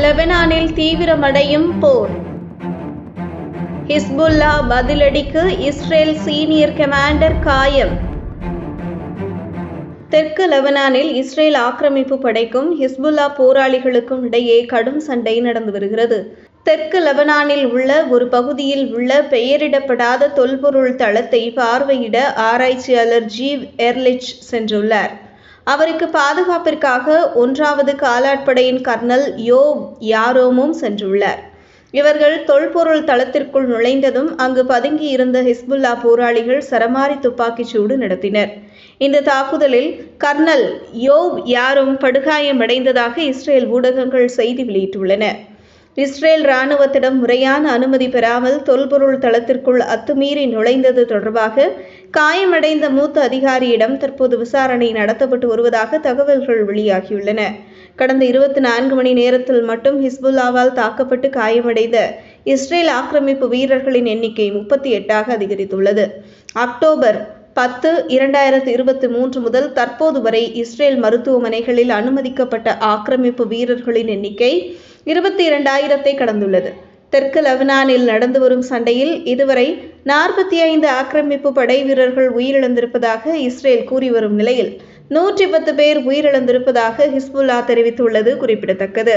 லெபனானில் தீவிரமடையும் போர். ஹிஸ்புல்லா பதிலடிக்கு இஸ்ரேல் சீனியர் கமாண்டர் காயம். தெற்கு லெபனானில் இஸ்ரேல் ஆக்கிரமிப்பு படைக்கும் ஹிஸ்புல்லா போராளிகளுக்கும் இடையே கடும் சண்டை நடந்து வருகிறது. தெற்கு லெபனானில் உள்ள ஒரு பகுதியில் உள்ள பெயரிடப்படாத தொல்பொருள் தளத்தை பார்வையிட ஆராய்ச்சியாளர் ஜீவ் எர்லிச் சென்றுள்ளார். அவருக்கு பாதுகாப்பிற்காக ஒன்றாவது காலாட்படையின் கர்னல் யோவ் யாரோமும் சென்றுள்ளார். இவர்கள் தொல்பொருள் தளத்திற்குள் நுழைந்ததும் அங்கு பதுங்கி இருந்த ஹிஸ்புல்லா போராளிகள் சரமாரி துப்பாக்கிச் சூடு நடத்தினர். இந்த தாக்குதலில் கர்னல் யோவ் யாரும் படுகாயமடைந்ததாக இஸ்ரேல் ஊடகங்கள் செய்தி வெளியிட்டுள்ளன. இஸ்ரேல் இராணுவத்திடம் முறையான அனுமதி பெறாமல் தொல்பொருள் தளத்திற்குள் அத்துமீறி நுழைந்தது தொடர்பாக காயமடைந்த மூத்த அதிகாரியிடம் தற்போது விசாரணை நடத்தப்பட்டு வருவதாக தகவல்கள் வெளியாகியுள்ளன. கடந்த இருபத்தி நான்கு மணி நேரத்தில் மட்டும் ஹிஸ்புல்லாவால் தாக்கப்பட்டு காயமடைந்த இஸ்ரேல் ஆக்கிரமிப்பு வீரர்களின் எண்ணிக்கை முப்பத்தி எட்டாக அதிகரித்துள்ளது. அக்டோபர் பத்து இரண்டாயிரத்து இருபத்தி மூன்று முதல் தற்போது வரை இஸ்ரேல் மருத்துவமனைகளில் அனுமதிக்கப்பட்ட ஆக்கிரமிப்பு வீரர்களின் எண்ணிக்கை இருபத்தி இரண்டாயிரத்தை கடந்துள்ளது. தெற்கு லெபனானில் நடந்து வரும் சண்டையில் இதுவரை நாற்பத்தி ஐந்து ஆக்கிரமிப்பு படை வீரர்கள் உயிரிழந்திருப்பதாக இஸ்ரேல் கூறி வரும் நிலையில் நூற்றி பத்து பேர் உயிரிழந்திருப்பதாக ஹிஸ்புல்லா தெரிவித்துள்ளது குறிப்பிடத்தக்கது.